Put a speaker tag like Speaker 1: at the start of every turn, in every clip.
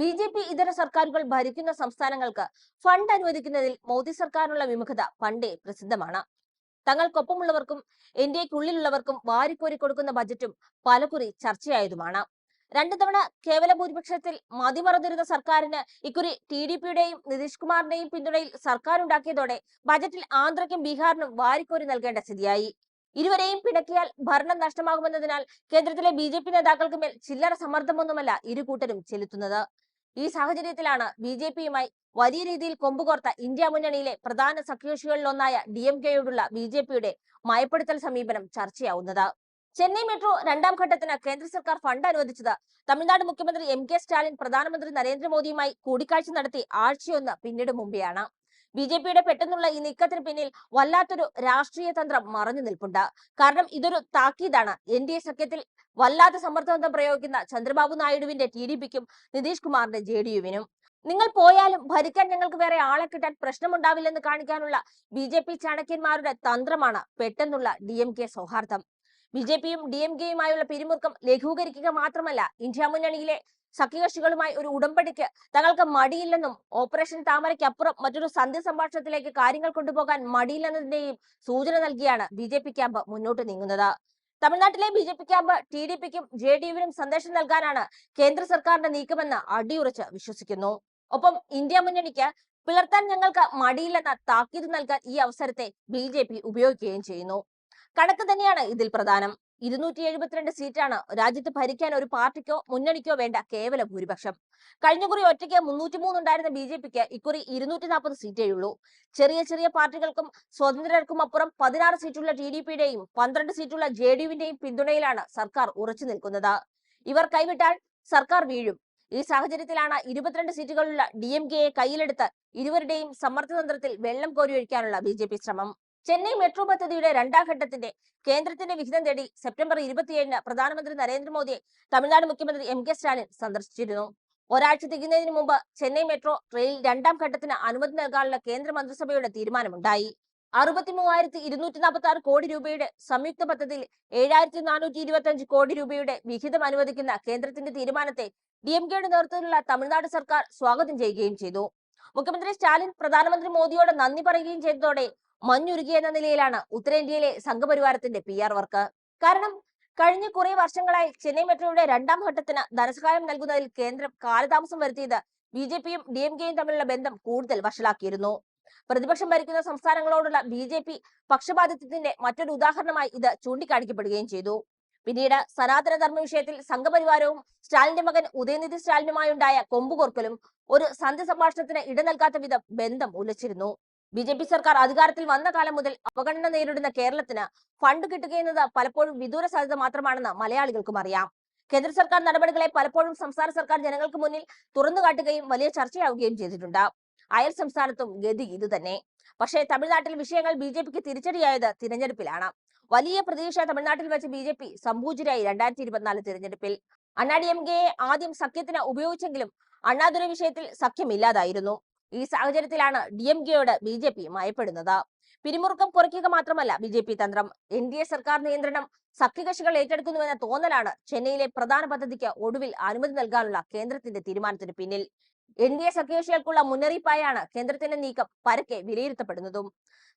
Speaker 1: B J P ഇതര സർക്കാരുകൾ ഭരിക്കുന്ന സംസ്ഥാനങ്ങൾക്ക് ഫണ്ട് അനുവദിക്കുന്നതിൽ മോദി സർക്കാരിനുള്ള വിമുഖത പണ്ടേ പ്രസിദ്ധമാണ്. തങ്ങൾക്കൊപ്പമുള്ളവർക്കും എൻ ഡി എക്കുള്ളിലുള്ളവർക്കും വാരിക്കോരി കൊടുക്കുന്ന ബജറ്റും പലകുറി ചർച്ചയായതുമാണ്. രണ്ടു തവണ കേവല ഭൂരിപക്ഷത്തിൽ മതിമറന്നിരുന്ന സർക്കാരിന് ഇക്കുറി ടി ഡി പിയുടെയും നിതീഷ് കുമാറിന്റെയും പിന്തുണയിൽ സർക്കാർ ഉണ്ടാക്കിയതോടെ ബജറ്റിൽ ആന്ധ്രയ്ക്കും ബീഹാറിനും വാരിക്കോരി നൽകേണ്ട സ്ഥിതിയായി. ഇരുവരെയും പിണക്കിയാൽ ഭരണം നഷ്ടമാകുമെന്നതിനാൽ കേന്ദ്രത്തിലെ ബി നേതാക്കൾക്ക് മേൽ ചില്ലറ സമ്മർദ്ദമൊന്നുമല്ല ഇരു കൂട്ടരും ചെലുത്തുന്നത്. ഈ സാഹചര്യത്തിലാണ് ബി ജെ പിയുമായി വലിയ രീതിയിൽ കൊമ്പുകോർത്ത ഇന്ത്യ മുന്നണിയിലെ പ്രധാന സഖ്യകക്ഷികളിലൊന്നായ ഡി എം കെയോടുള്ള ബി ജെ പിയുടെ മയപ്പെടുത്തൽ സമീപനം ചർച്ചയാവുന്നത്. ചെന്നൈ മെട്രോ രണ്ടാം ഘട്ടത്തിന് കേന്ദ്ര സർക്കാർ ഫണ്ട് അനുവദിച്ചത് തമിഴ്നാട് മുഖ്യമന്ത്രി എം കെ സ്റ്റാലിൻ പ്രധാനമന്ത്രി നരേന്ദ്രമോദിയുമായി കൂടിക്കാഴ്ച നടത്തി ആഴ്ചയൊന്ന് പിന്നീട് മുമ്പെയാണ്. ബി ജെ പിയുടെ പെട്ടെന്നുള്ള ഈ നീക്കത്തിന് പിന്നിൽ വല്ലാത്തൊരു രാഷ്ട്രീയ തന്ത്രം മറഞ്ഞു നിൽപ്പുണ്ട്. കാരണം ഇതൊരു താക്കീതാണ്. എൻ ഡി എ സഖ്യത്തിൽ വല്ലാത്ത സമ്മർദ്ദബന്ധം പ്രയോഗിക്കുന്ന ചന്ദ്രബാബു നായിഡുവിന്റെ ടി ഡി പിക്കും നിതീഷ് കുമാറിന്റെ ജെ ഡി യുവിനും. നിങ്ങൾ പോയാലും ഭരിക്കാൻ ഞങ്ങൾക്ക് വേറെ ആളെ കിട്ടാൻ പ്രശ്നമുണ്ടാവില്ലെന്ന് കാണിക്കാനുള്ള ബി ജെ പി ചാണക്യന്മാരുടെ തന്ത്രമാണ് പെട്ടെന്നുള്ള ഡി എം കെ സൗഹാർദ്ദം. ബി ജെ പിയും ഡി എം കെയുമായുള്ള പിരിമുറുക്കം ലഘൂകരിക്കുക മാത്രമല്ല ഇന്ത്യ മുന്നണിയിലെ സഖ്യകക്ഷികളുമായി ഒരു ഉടമ്പടിക്ക് തങ്ങൾക്ക് മടിയില്ലെന്നും ഓപ്പറേഷൻ താമരയ്ക്ക് അപ്പുറം മറ്റൊരു സന്ധ്യ സംഭാഷണത്തിലേക്ക് കാര്യങ്ങൾ കൊണ്ടുപോകാൻ മടിയില്ലെന്നതിന്റെയും സൂചന നൽകിയാണ് ബി ജെ പി ക്യാമ്പ് മുന്നോട്ട് നീങ്ങുന്നത്. തമിഴ്നാട്ടിലെ B J P camp T D പിക്കും ജെ ഡി യുവിനും സന്ദേശം നൽകാനാണ് കേന്ദ്ര സർക്കാരിന്റെ നീക്കമെന്ന് അടിയുറച്ച് വിശ്വസിക്കുന്നു. ഒപ്പം ഇന്ത്യ മുന്നണിക്ക് പിളർത്താൻ ഞങ്ങൾക്ക് മടിയില്ലെന്ന താക്കീത് നൽകാൻ ഈ അവസരത്തെ ബി ഉപയോഗിക്കുകയും ചെയ്യുന്നു. കണക്ക് തന്നെയാണ് ഇതിൽ പ്രധാനം. ഇരുന്നൂറ്റി എഴുപത്തിരണ്ട് സീറ്റാണ് രാജ്യത്ത് ഭരിക്കാൻ ഒരു പാർട്ടിക്കോ മുന്നണിക്കോ വേണ്ട കേവല ഭൂരിപക്ഷം. കഴിഞ്ഞ കുറി ഒറ്റയ്ക്ക് മുന്നൂറ്റി ഉണ്ടായിരുന്ന ബി ജെ പിക്ക് ഇക്കുറി ഇരുന്നൂറ്റി നാൽപ്പത് സീറ്റേയുള്ളൂ ചെറിയ ചെറിയ പാർട്ടികൾക്കും സ്വതന്ത്രർക്കും അപ്പുറം പതിനാറ് സീറ്റുള്ള ടി ഡി പിയുടെയും പന്ത്രണ്ട് സീറ്റുള്ള ജെ ഡി യുവിന്റെയും പിന്തുണയിലാണ് സർക്കാർ ഉറച്ചു നിൽക്കുന്നത്. ഇവർ കൈവിട്ടാൽ സർക്കാർ വീഴും. ഈ സാഹചര്യത്തിലാണ് ഇരുപത്തിരണ്ട് സീറ്റുകളുള്ള ഡി എം കെയെ കയ്യിലെടുത്ത് ഇരുവരുടെയും സമ്മർദ്ദതന്ത്രത്തിൽ വെള്ളം കോരിയൊഴിക്കാനുള്ള ബി ജെ പി ശ്രമം. ചെന്നൈ മെട്രോ പദ്ധതിയുടെ രണ്ടാം ഘട്ടത്തിന്റെ കേന്ദ്രത്തിന്റെ വിഹിതം തേടി സെപ്റ്റംബർ ഇരുപത്തിയേഴിന് പ്രധാനമന്ത്രി നരേന്ദ്രമോദിയെ തമിഴ്നാട് മുഖ്യമന്ത്രി എം കെ സ്റ്റാലിൻ സന്ദർശിച്ചിരുന്നു. ഒരാഴ്ച തികയുന്നതിന് മുമ്പ് ചെന്നൈ മെട്രോ റെയിൽ രണ്ടാം ഘട്ടത്തിന് അനുമതി നൽകാനുള്ള കേന്ദ്ര മന്ത്രിസഭയുടെ തീരുമാനമുണ്ടായി. അറുപത്തി മൂവായിരത്തി ഇരുന്നൂറ്റി നാൽപ്പത്തി ആറ് കോടി രൂപയുടെ സംയുക്ത പദ്ധതിയിൽ ഏഴായിരത്തി നാനൂറ്റി ഇരുപത്തി അഞ്ച് കോടി രൂപയുടെ വിഹിതം അനുവദിക്കുന്ന കേന്ദ്രത്തിന്റെ തീരുമാനത്തെ ഡി എം കെയുടെ നേതൃത്വത്തിലുള്ള തമിഴ്നാട് സർക്കാർ സ്വാഗതം ചെയ്യുകയും ചെയ്തു. മുഖ്യമന്ത്രി സ്റ്റാലിൻ പ്രധാനമന്ത്രി മോദിയോട് നന്ദി പറയുകയും ചെയ്തതോടെ മഞ്ഞുരുകിയെന്ന നിലയിലാണ് ഉത്തരേന്ത്യയിലെ സംഘപരിവാരത്തിന്റെ പി ആർ വർക്ക് കാരണം കഴിഞ്ഞ കുറേ വർഷങ്ങളായി ചെന്നൈ മെട്രോയുടെ രണ്ടാം ഘട്ടത്തിന് ധനസഹായം നൽകുന്നതിൽ കേന്ദ്രം കാലതാമസം വരുത്തിയത് ബി ജെ പിയും ഡി എം കെയും തമ്മിലുള്ള ബന്ധം കൂടുതൽ വഷളാക്കിയിരുന്നു. പ്രതിപക്ഷം ഭരിക്കുന്ന സംസ്ഥാനങ്ങളോടുള്ള ബി ജെ പി പക്ഷപാതിത്വത്തിന്റെ മറ്റൊരു ഉദാഹരണമായി ഇത് ചൂണ്ടിക്കാണിക്കപ്പെടുകയും ചെയ്തു. പിന്നീട് സനാതന ധർമ്മ വിഷയത്തിൽ സംഘപരിവാരവും സ്റ്റാലിന്റെ മകൻ ഉദയനിധി സ്റ്റാലിനുമായുണ്ടായ കൊമ്പുകോർക്കലും ഒരു സന്ധ്യ സംഭാഷണത്തിന് ഇട നൽകാത്ത വിധം ബന്ധം ഉലച്ചിരുന്നു. ബി ജെ പി സർക്കാർ അധികാരത്തിൽ വന്ന കാലം മുതൽ അവഗണന നേരിടുന്ന കേരളത്തിന് ഫണ്ട് കിട്ടുകയെന്നത് പലപ്പോഴും വിദൂര സാധ്യത മാത്രമാണെന്ന് മലയാളികൾക്കും അറിയാം. കേന്ദ്ര സർക്കാർ നടപടികളെ പലപ്പോഴും സംസ്ഥാന സർക്കാർ ജനങ്ങൾക്ക് മുന്നിൽ തുറന്നു കാട്ടുകയും വലിയ ചർച്ചയാവുകയും ചെയ്തിട്ടുണ്ട്. അയൽ സംസ്ഥാനത്തും ഗതി ഇത് തന്നെ. പക്ഷേ തമിഴ്നാട്ടിൽ വിഷയങ്ങൾ ബി ജെ പിക്ക് തിരിച്ചടിയായത് തിരഞ്ഞെടുപ്പിലാണ്. വലിയ പ്രതീക്ഷ തമിഴ്നാട്ടിൽ വെച്ച് ബി ജെ പി സമ്പൂജരായി രണ്ടായിരത്തി ഇരുപത്തിനാല് തിരഞ്ഞെടുപ്പിൽ. അണ്ണാ ഡി എം കെയെ ആദ്യം സഖ്യത്തിന് ഉപയോഗിച്ചെങ്കിലും അണ്ണാദുര വിഷയത്തിൽ സഖ്യമില്ലാതായിരുന്നു. ഈ സാഹചര്യത്തിലാണ് ഡി എം കെയോട് ബി ജെ പി മയപ്പെടുന്നത് പിരിമുറുക്കം കുറയ്ക്കുക മാത്രമല്ല ബി ജെ പി തന്ത്രം. എൻ ഡി എ സർക്കാർ നിയന്ത്രണം സഖ്യകക്ഷികൾ ഏറ്റെടുക്കുന്നുവെന്ന തോന്നലാണ് ചെന്നൈയിലെ പ്രധാന പദ്ധതിക്ക് ഒടുവിൽ അനുമതി നൽകാനുള്ള കേന്ദ്രത്തിന്റെ തീരുമാനത്തിന് പിന്നിൽ. എൻ ഡി എ സഖ്യകക്ഷികൾക്കുള്ള മുന്നറിയിപ്പായാണ് കേന്ദ്രത്തിന്റെ നീക്കം പരക്കെ വിലയിരുത്തപ്പെടുന്നതും.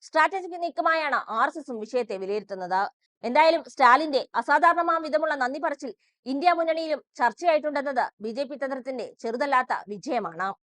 Speaker 1: സ്ട്രാറ്റജിക് നീക്കമായാണ് ആർ എസ് എസും വിഷയത്തെ വിലയിരുത്തുന്നത്. എന്തായാലും സ്റ്റാലിന്റെ അസാധാരണമാം വിധമുള്ള നന്ദി പറച്ചിൽ ഇന്ത്യ മുന്നണിയിലും ചർച്ചയായിട്ടുണ്ടെന്നത് ബി ജെ പി തന്ത്രത്തിന്റെ ചെറുതല്ലാത്ത വിജയമാണ്.